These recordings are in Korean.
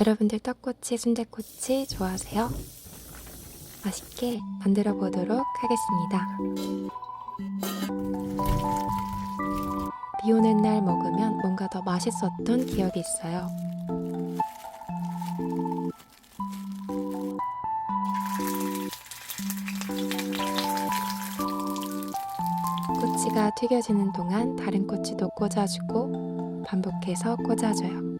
여러분들 떡꼬치, 순대꼬치 좋아하세요? 맛있게 만들어 보도록 하겠습니다. 비 오는 날 먹으면 뭔가 더 맛있었던 기억이 있어요. 꼬치가 튀겨지는 동안 다른 꼬치도 꽂아주고 반복해서 꽂아줘요.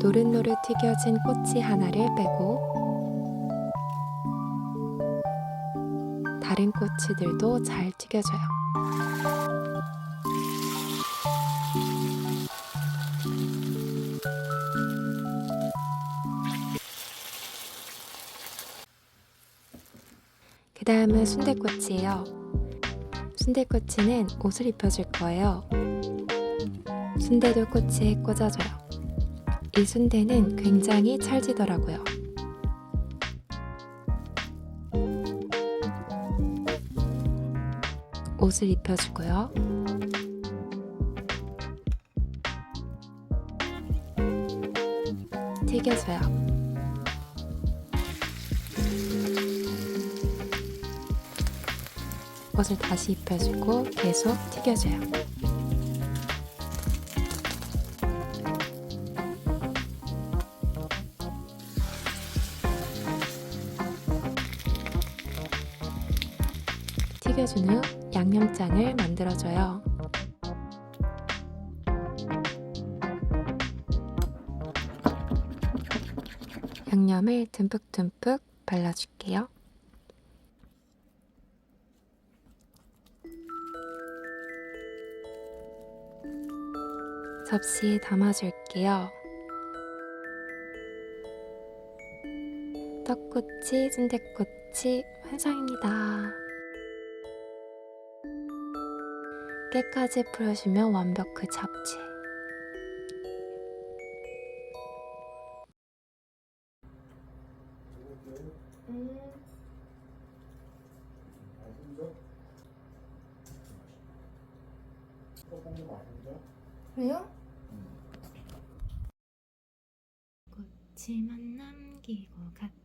노릇노릇 튀겨진 꼬치 하나를 빼고 다른 꼬치들도 잘 튀겨줘요. 그 다음은 순대꼬치예요. 순대꼬치는 옷을 입혀줄 거예요. 순대도 꼬치에 꽂아줘요. 이 순대는 굉장히 찰지더라고요. 옷을 입혀주고요. 튀겨줘요. 옷을 다시 입혀주고 계속 튀겨줘요. 튀겨준 후 양념장을 만들어줘요. 양념을 듬뿍듬뿍 발라줄게요. 접시에 담아줄게요. 떡꼬치, 순대꼬치 완성입니다. 깨까지 풀어주면 완벽 그 잡채. 왜요? 꽃이만 남기고 갔던